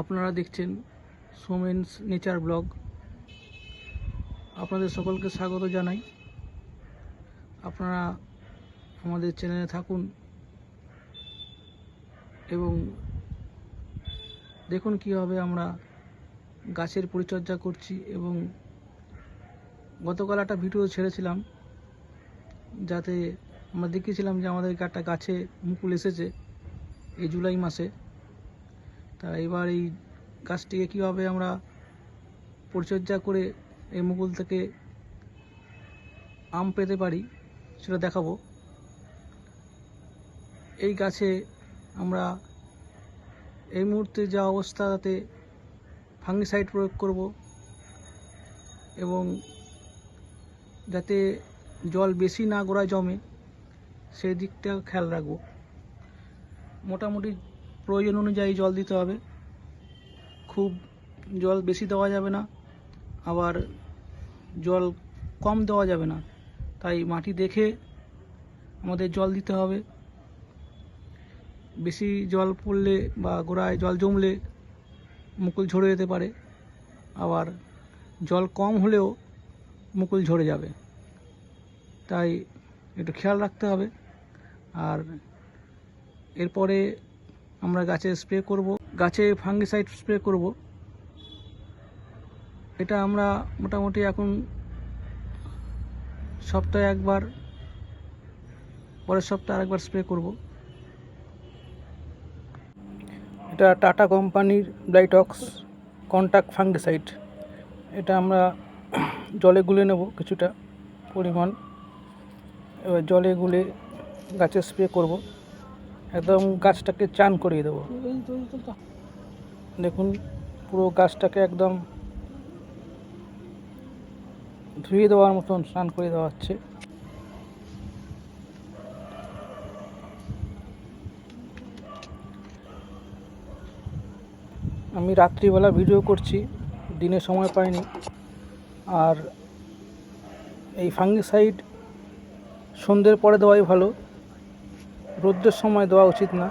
আপনারা দেখছেন সোমেন্স nature blog. আপনাদের সকলকে স্বাগত জানাই। আপনারা আমাদের চ্যানেলে থাকুন এবং দেখুন কীভাবে আমরা গাছের পরিচর্যা করছি এবং গতকাল একটা ভিডিও ছেড়েছিলাম যাতে আমরা দেখিয়েছিলাম যে আমাদের একটা গাছে মুকুল এসেছে এই জুলাই মাসে। তা এবার এই গাছটিকে কীভাবে আমরা পরিচর্যা করে এই মুকুল থেকে আম পেতে পারি, সেটা দেখাবো। এই গাছে আমরা এই মুহূর্তে যা অবস্থা, তাতে ফাঙ্গিসাইড প্রয়োগ করব এবং যাতে জল বেশি না গোড়ায় জমে সেই দিকটা খেয়াল রাখব। মোটামুটি প্রয়োজন অনুযায়ী জল দিতে হবে। খুব জল বেশি দেওয়া যাবে না, আবার জল কম দেওয়া যাবে না। তাই মাটি দেখে আমাদের জল দিতে হবে। বেশি জল পড়লে বা গোড়ায় জল জমলে মুকুল ঝরে যেতে পারে, আবার জল কম হলেও মুকুল ঝরে যাবে। তাই একটু খেয়াল রাখতে হবে। আর এরপরে আমরা গাছে স্প্রে করব, গাছে ফাঙ্গিসাইড স্প্রে করব। এটা আমরা মোটামুটি এখন সপ্তাহে একবার, পরের সপ্তাহে আরেকবার স্প্রে করব। এটা টাটা কোম্পানির ব্লাইটক্স কন্টাক্ট ফাঙ্গিসাইড এটা আমরা জলে গুলে নেব কিছুটা পরিমাণ। এবার জলে গুলে গাছে স্প্রে করব। একদম গাছটাকে চান করিয়ে দেবো। দেখুন, পুরো গাছটাকে একদম ধুয়ে দেওয়ার মতন স্নান করে দেওয়া হচ্ছে। আমি রাত্রিবেলা ভিডিও করছি, দিনে সময় পাইনি। আর এই ফাঙ্গিসাইড সন্ধ্যের পরে দেওয়াই ভালো। রোদ্রের সময় দেওয়া উচিত না।